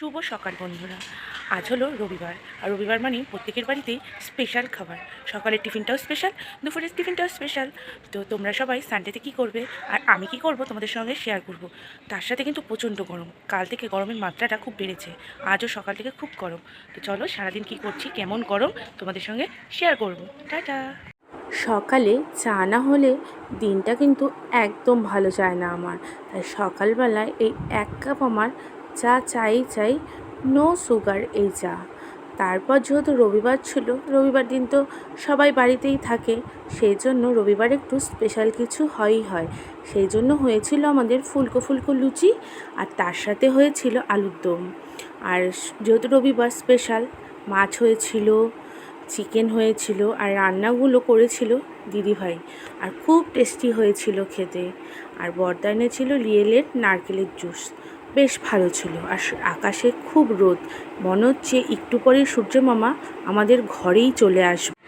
শুভ সকাল বন্ধুরা। আজ হলো রবিবার, আর রবিবার মানে প্রত্যেকের বাড়িতেই স্পেশাল খাবার। সকালের টিফিনটাও স্পেশাল দুপুরের টিফিনটাও স্পেশাল তো তোমরা সবাই সানডেতে কী করবে, আর আমি কি করব তোমাদের সঙ্গে শেয়ার করব। তার সাথে কিন্তু প্রচণ্ড গরম, কাল থেকে গরমের মাত্রাটা খুব বেড়েছে, আজও সকাল থেকে খুব গরম। তো চলো সারাদিন কি করছি, কেমন গরম তোমাদের সঙ্গে শেয়ার করব। টাটা! সকালে চা না হলে দিনটা কিন্তু একদম ভালো যায় না আমার। তাই সকালবেলায় এই এক কাপ আমার চা চাই চাই নো সুগার এই চা। তারপর যেহেতু রবিবার ছিল, রবিবার দিন তো সবাই বাড়িতেই থাকে, সেই জন্য রবিবার একটু স্পেশাল কিছু হয়ই হয়। সেই জন্য হয়েছিল আমাদের ফুলকো ফুলকো লুচি আর তার সাথে হয়েছিল আলুর দম। আর যেহেতু রবিবার স্পেশাল মাছ হয়েছিল চিকেন হয়েছিল আর রান্নাগুলো করেছিল দিদিভাই। আর খুব টেস্টি হয়েছিল খেতে। আর বর্দা এনেছিল রিয়েলের নারকেলের জুস। বেশ ভালো ছিল। আর আকাশে খুব রোদ। মনে হচ্ছে একটু পরেই সূর্য মামা আমাদের ঘরেই চলে আসবে।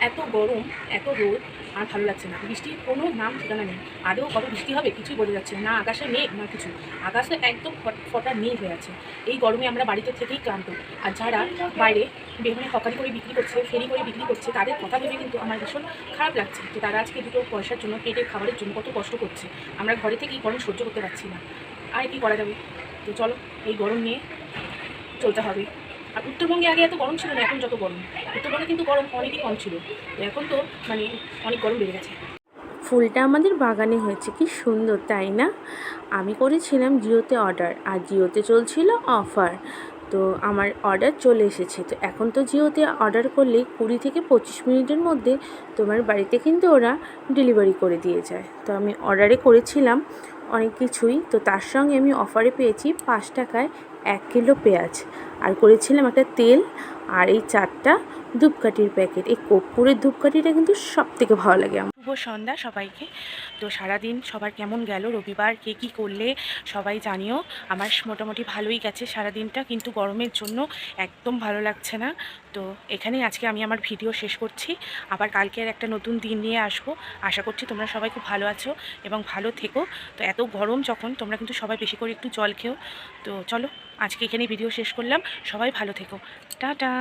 এত গরম, এত রোদ, আর ভালো লাগছে না। বৃষ্টির কোনো নাম ঠিকানা নেই। আদৌ কবে বৃষ্টি হবে কিছুই বোঝা যাচ্ছে না। আকাশে মেঘ, না কিছু। আকাশে একদম ফট- ফটা মেঘ হয়ে আছে। এই গরমে আমরা বাড়িতে থেকেই ক্লান্ত। আর যারা বাইরে বেগুনে হকারি করে বিক্রি করছে, ফেরি করে বিক্রি করছে, তাদের কথা ভেবে কিন্তু আমার ভীষণ খারাপ লাগছে যে তারা আজকে দুটো পয়সার জন্য পেটের খাবারের জন্য কত কষ্ট করছে। আমরা ঘরে থেকেই গরম সহ্য করতে পারছি না। আর কি করা যাবে? তো চলো, এই গরম নিয়ে চলতে হবে। আর উত্তরবঙ্গে আগে এত গরম ছিল না, এখন যত গরম। উত্তরবঙ্গে কিন্তু গরম অনেকই কম ছিল। এখন তো মানে অনেক গরম বেড়ে গেছে। ফুলটা আমাদের বাগানে হয়েছে, কি সুন্দর, তাই না? আমি করেছিলাম জিওতে অর্ডার, আর জিওতে চলছিল অফার। তো আমার অর্ডার চলে এসেছে। তো এখন তো জিওতে অর্ডার করলে কুড়ি থেকে পঁচিশ মিনিটের মধ্যে তোমার বাড়িতে কিন্তু ওরা ডেলিভারি করে দিয়ে যায়। তো আমি অর্ডারে করেছিলাম অনেক কিছুই। তো তার সঙ্গে আমি অফারে পেয়েছি পাঁচ টাকায় এক কিলো পেঁয়াজ। আর করেছিলাম একটা তেল আর এই চারটা ধূপকাঠির প্যাকেট। এই কর্পূরের ধূপকাঠিটা কিন্তু সব থেকে ভালো লাগে আমার। শুভ সন্ধ্যা সবাইকে। তো সারাদিন সবার কেমন গেল? রবিবার কে কী করলে সবাই জানিও। আমার মোটামুটি ভালোই গেছে সারাদিনটা, কিন্তু গরমের জন্য একদম ভালো লাগছে না। তো এখানেই আজকে আমি আমার ভিডিও শেষ করছি। আবার কালকে আর একটা নতুন দিন নিয়ে আসব। আশা করছি তোমরা সবাই খুব ভালো আছো এবং ভালো থেকো। তো এত গরম যখন, তোমরা কিন্তু সবাই বেশি করে একটু জল খেও। তো চলো আজকে এখানে ভিডিও শেষ করলাম। সবাই ভালো থেকো। টাটা।